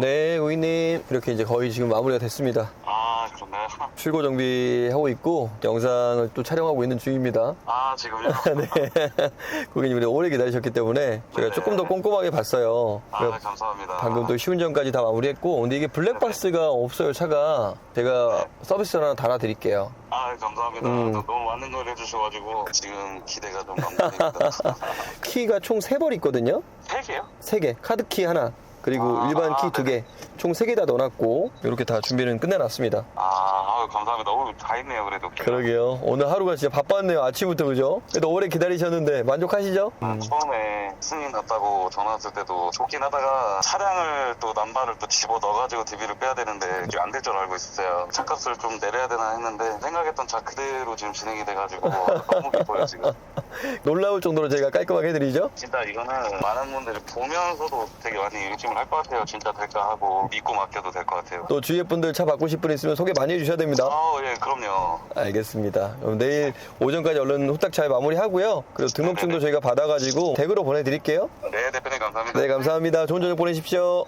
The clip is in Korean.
네, 고객님. 이렇게 이제 거의 지금 마무리가 됐습니다. 아, 그렇나요? 출고 정비하고 있고 영상을 또 촬영하고 있는 중입니다. 아, 지금요? 네. 고객님이 오래 기다리셨기 때문에 제가 네. 조금 더 꼼꼼하게 봤어요. 아, 그래서 감사합니다. 방금 또 시운전까지 다 마무리했고 근데 이게 블랙박스가 없어요 차가 제가 서비스 하나 달아드릴게요 아, 감사합니다. 음. 또 너무 많은 걸 해주셔가지고 지금 기대가 좀 많습니다. 키가 총 3벌 있거든요 세 개요? 3개 카드키 하나 그리고 아, 일반 키 네네. 2개 총 3개 다 넣어놨고 이렇게 다 준비는 끝내놨습니다 아, 아유, 감사합니다. 너무 다 있네요, 그래도. 그러게요 오늘 하루가 진짜 바빴네요 아침부터 그죠? 그래도 오래 기다리셨는데 만족하시죠? 아, 처음에 승인 났다고 전화 왔을 때도 좋긴 하다가 차량을 또 남발을 또 집어 넣어가지고 DB를 빼야 되는데 이게 안될 줄 알고 있었어요. 차값을 좀 내려야 되나 했는데 생각했던 차 그대로 지금 진행이 돼가지고 너무 기뻐요 지금. 놀라울 정도로 저희가 깔끔하게 해드리죠? 진짜 이거는 많은 분들이 보면서도 되게 많이 의심을 할 것 같아요. 진짜 될까 하고 믿고 맡겨도 될 것 같아요. 또 주위에 분들 차 바꾸실 분 있으면 소개 많이 해주셔야 됩니다 아, 예, 그럼요. 알겠습니다. 그럼 내일 오전까지 얼른 후딱 잘 마무리하고요. 그리고 등록증도 저희가 받아가지고 댁으로 보내드릴게요. 네, 대표님 감사합니다. 네, 감사합니다. 좋은 저녁 보내십시오.